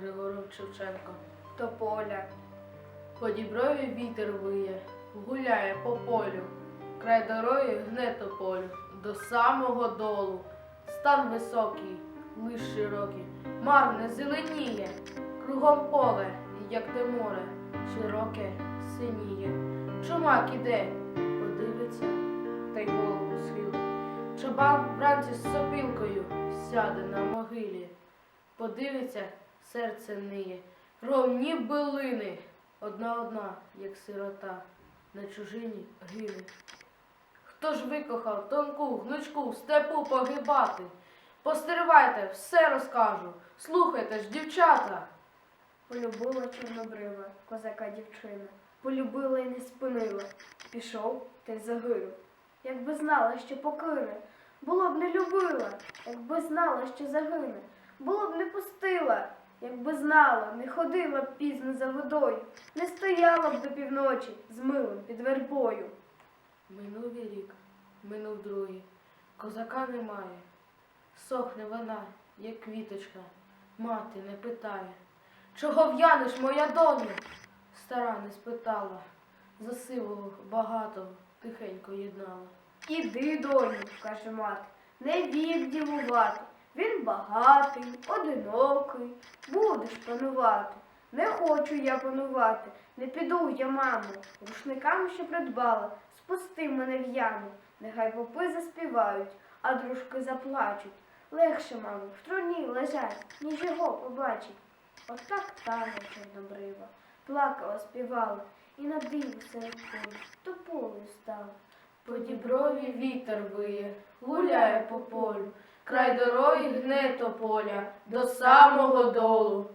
Григоров Шевченко, тополя. Подіброві вітер виє, гуляє по полю, край дороги гне тополю до самого долу. Стан високий, лиш широкий, марне зеленіє, кругом поле, як те море, широке синіє. Чумак іде, подивиться, та й голову схил. Чобан вранці з сопілкою сяде на могилі, подивиться серце ниє, кров ніби лине, одна одна, як сирота, на чужині гине. Хто ж викохав тонку, гнучку, в степу погибати? Постривайте, все розкажу. Слухайте ж, дівчата. Полюбила чорнобрива, козака дівчина. Полюбила і не спинила. Пішов та й загинув. Якби знала, що покине, було б не любила, якби знала, що загине, було б не пустила, якби знала, не ходила б пізно за водою, не стояла б до півночі з милом під вербою. Минув і рік, минув другий, козака немає. Сохне вона, як квіточка, мати не питає. Чого в'янеш, моя доню? Стара не спитала, за сивого багатого тихенько єднала. Іди, доню, каже мати, не вік дівувати. Він багатий, одинокий, будеш панувати. Не хочу я панувати, не піду я, мамо, рушниками, що придбала, спусти мене в яму. Нехай попи заспівають, а дружки заплачуть. Легше, мамо, в труні лежать, ніж його побачить. Отак тане чорнобрива, плакала, співала, і на диву серед полю, то полею стала. По діброві вітер виє, гуляє по полю, край дороги гне тополя до самого долу.